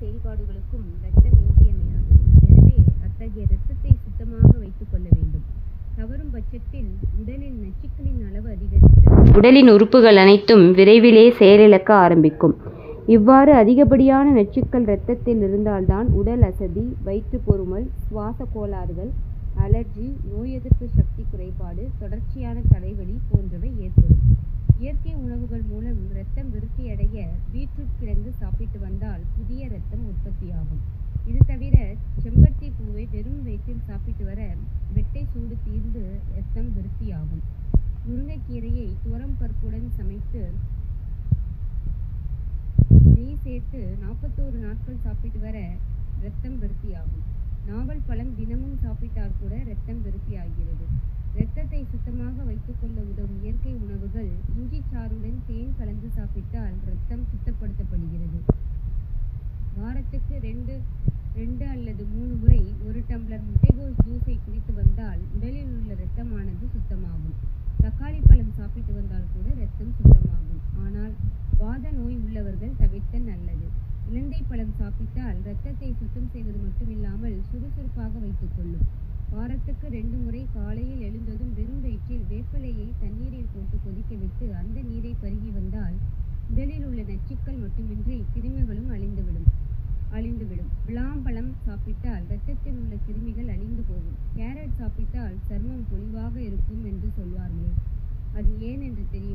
செயல்பாடுகளுக்கும் இரத்தம் இன்றியமையாதது எனவே அத்தகைய இரத்தத்தை சுத்தமாக வைத்துக் கொள்ள வேண்டும். தவறும் பட்சத்தில் உடலில் நச்சுக்களின் அளவு அதிகரித்து உடலின் உறுப்புகள் அனைத்தும் விரைவிலே செயலிழக்க ஆரம்பிக்கும். இவ்வாறு அதிகப்படியான நச்சுக்கள் இரத்தத்தில் இருந்தால்தான் உடல் அசதி வயிற்று பொருமல் சுவாச கோளாறுகள் அலர்ஜி நோய் எதிர்ப்பு சக்தி குறைபாடு தொடர்ச்சியான தலைவலி போன்றவை ஏற்படும். பீட்ரூட் கிழங்கு சாப்பிட்டு வந்தால் புதிய ரத்தம் உற்பத்தியாகும். இது தவிர செம்பருத்தி பூவை வெறும் வயிற்றில் சாப்பிட்டு வர வெட்டை சூடு தீர்ந்து ரத்தம் விருத்தியாகும். முருங்கைக்கீரையை துவரம் பருப்புடன் சமைத்து நெய் சேர்த்து நாற்பத்தோரு நாட்கள் சாப்பிட்டு வர ரத்தம் விருத்தியாகும். நாவல் பழம் தினமும் சாப்பிட்டால் கூட இரத்தம் விருத்தியாகிறது இரத்தத்தை சுத்தமாக வைத்துக்கொள்ள உதவும் இயற்கை உணவுகள் சாறுடன் தேன் கலந்து சாப்பிட்டால் இரத்தம் சுத்தப்படுத்தப்படுகிறது. வாரத்துக்கு ரெண்டு ரெண்டு அல்லது மூணு முறை ஒரு டம்ளர் முட்டைகோஸ் ஜூஸை குடித்து வந்தால் உடலில் உள்ள இரத்தமானது சுத்தமாகும். தக்காளி பழம் சாப்பிட்டு வந்தால் கூட இரத்தம் சுத்தமாகும். ஆனால் வாத நோய் உள்ளவர்கள் தவிர்த்த நல்லது. இலந்தை பழம் சாப்பிட்டால் இரத்தத்தை சுத்தம் செய்வது மட்டுமில்லாமல் சுறுசுறுப்பாக வைத்துக் கொள்ளும். வாரத்துக்கு ரெண்டு முறை காலையில் எழுந்ததும் வெறும் தண்ணீரில் போட்டு கொதிக்கவிட்டு அந்த நீரை பருகி வந்தால் உடலில் உள்ள நச்சுக்கள் மட்டுமின்றி கிருமிகளும் அழிந்துவிடும். அழிந்துவிடும். விளாம்பழம் சாப்பிட்டால் இரத்தத்தில் உள்ள கிருமிகள் அழிந்து போகும். கேரட் சாப்பிட்டால் சர்மம் பொலிவாக இருக்கும் என்று சொல்வார்களே. அது ஏன் என்று தெரியும்